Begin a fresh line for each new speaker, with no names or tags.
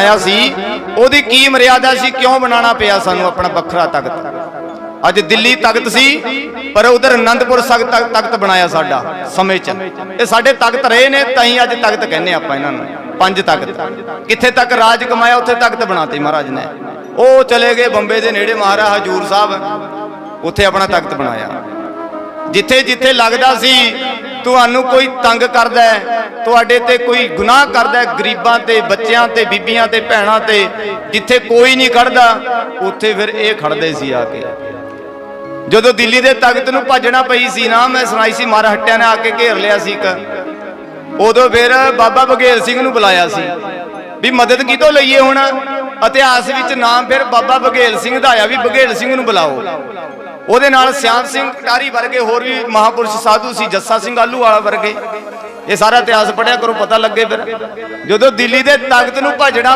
ਆਇਆ ਸੀ, ਉਹਦੀ ਕੀ ਮਰਿਆਦਾ ਸੀ, ਕਿਉਂ ਬਣਾਉਣਾ ਪਿਆ ਸਾਨੂੰ ਆਪਣਾ ਵੱਖਰਾ ਤਖਤ? ਅੱਜ ਦਿੱਲੀ ਤਖਤ ਸੀ, ਪਰ ਉਧਰ ਅਨੰਦਪੁਰ ਸਖਤ ਤਖਤ ਬਣਾਇਆ ਸਾਡਾ, ਸਮੇਂ ਚ। ਇਹ ਸਾਡੇ ਤਖਤ ਰਹੇ ਨੇ, ਤਾਂ ਹੀ ਅੱਜ ਤਖਤ ਕਹਿੰਦੇ ਆਪਾਂ ਇਹਨਾਂ ਨੂੰ, ਪੰਜ ਤਖਤ। ਕਿੱਥੇ ਤੱਕ ਰਾਜ ਕਮਾਇਆ, ਉੱਥੇ ਤਖਤ ਬਣਾਤੇ ਮਹਾਰਾਜ ਨੇ। ਉਹ ਚਲੇ ਗਏ ਬੰਬੇ ਦੇ ਨੇੜੇ, ਮਹਾਰਾਜ ਹਜੂਰ ਸਾਹਿਬ। ਉੱਥੇ ਆਪਣਾ ਤਖਤ ਬਣਾਇਆ। ਜਿੱਥੇ ਜਿੱਥੇ ਲੱਗਦਾ ਸੀ ਤੁਹਾਨੂੰ ਕੋਈ ਤੰਗ ਕਰਦਾ ਹੈ, ਤੁਹਾਡੇ ਤੇ ਕੋਈ ਗੁਨਾਹ ਕਰਦਾ ਹੈ, ਗਰੀਬਾਂ ਤੇ, ਬੱਚਿਆਂ ਤੇ, ਬੀਬੀਆਂ ਤੇ, ਭੈਣਾਂ ਤੇ, ਜਿੱਥੇ ਕੋਈ ਨਹੀਂ ਖੜਦਾ, ਉੱਥੇ ਫਿਰ ਇਹ ਖੜਦੇ ਸੀ ਆ ਕੇ। ਜਦੋਂ ਦਿੱਲੀ ਦੇ ਤਖਤ ਨੂੰ ਭੱਜਣਾ ਪਈ ਸੀ ਨਾ, ਮੈਂ ਸੁਣਾਈ ਸੀ, ਮਾਰਾ ਹੱਟਿਆਂ ਨੇ ਆ ਕੇ ਘੇਰ ਲਿਆ ਸੀ ਇੱਕ। ਉਦੋਂ ਫਿਰ ਬਾਬਾ ਬਘੇਲ ਸਿੰਘ ਨੂੰ ਬੁਲਾਇਆ ਸੀ, ਵੀ ਮਦਦ ਕਿਤੋਂ ਲਈਏ ਹੁਣ? ਇਤਿਹਾਸ ਵਿੱਚ ਨਾਮ ਫਿਰ ਬਾਬਾ ਬਘੇਲ ਸਿੰਘ ਦਾ ਆਇਆ, ਵੀ ਬਘੇਲ ਸਿੰਘ ਨੂੰ ਬੁਲਾਓ। ਉਹਦੇ ਨਾਲ ਸਿਆਮ ਸਿੰਘ ਕਟਾਰੀ ਵਰਗੇ ਹੋਰ ਵੀ ਮਹਾਪੁਰਸ਼ ਸਾਧੂ ਸੀ ਜੱਸਾ ਸਿੰਘ ਆਲੂ ਵਾਲਾ ਵਰਗੇ। ਇਹ ਸਾਰਾ ਇਤਿਹਾਸ ਪੜਿਆ ਕਰੋ ਪਤਾ ਲੱਗੇ ਫਿਰ। ਜਦੋਂ ਦਿੱਲੀ ਦੇ ਤਖਤ ਨੂੰ ਭਜਣਾ